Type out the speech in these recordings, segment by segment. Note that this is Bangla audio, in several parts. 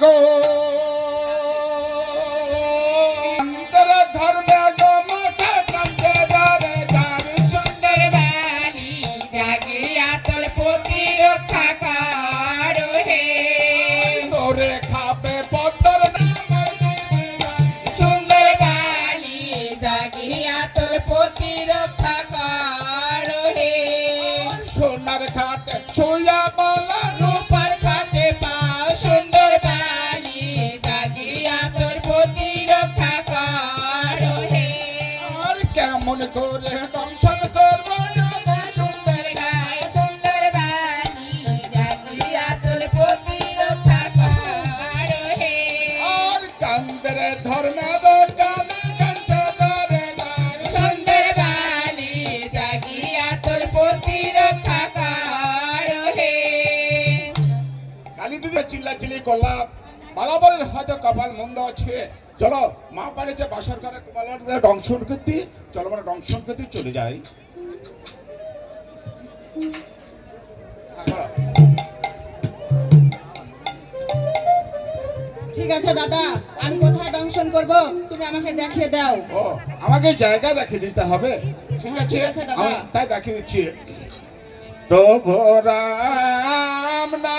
go. કોલ્લા બરાબર હાથે કપાલ મંદ છે চলো মা বাড়ি যে বাসর ঘরে কুমালার ডংশন করতে চলো আমরা ডংশন করতে চলে যাই। হ্যাঁ, ঠিক আছে দাদা আমি কোথায় ডংশন করব? তুমি আমাকে দেখিয়ে দাও। ও আমাকে জায়গা দেখিয়ে দিতে হবে। ঠিক আছে ঠিক আছে? দাদা। তাই দেখিয়ে দিচ্ছি। তো ভোরাম না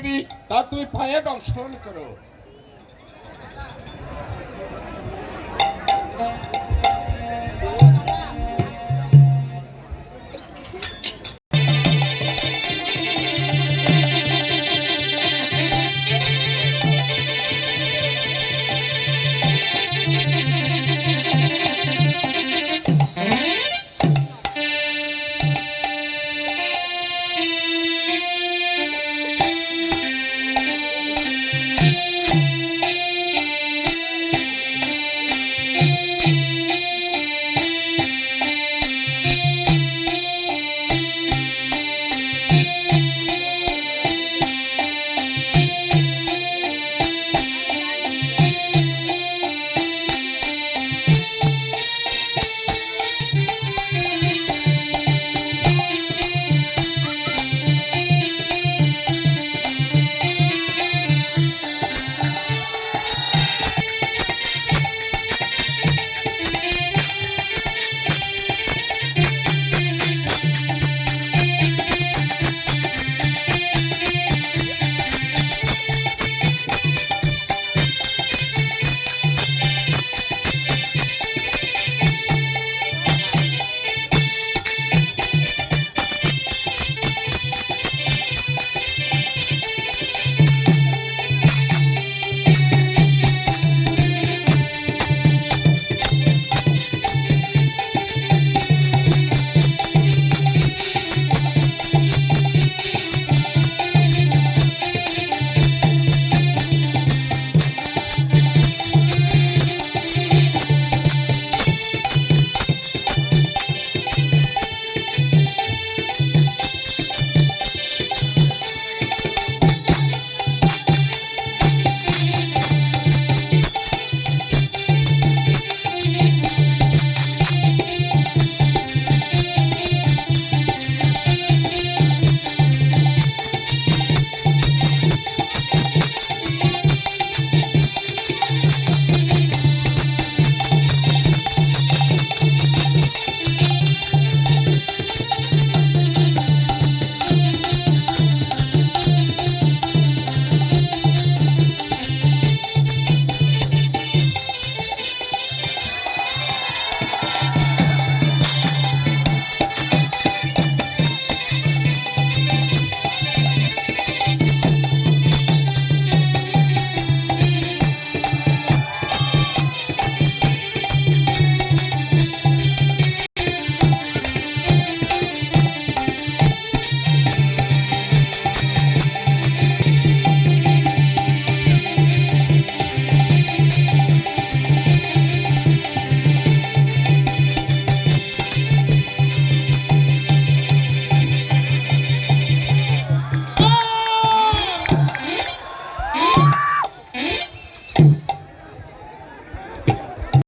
দিবি তার তুমি পায়ের অংশগ্রহণ করো।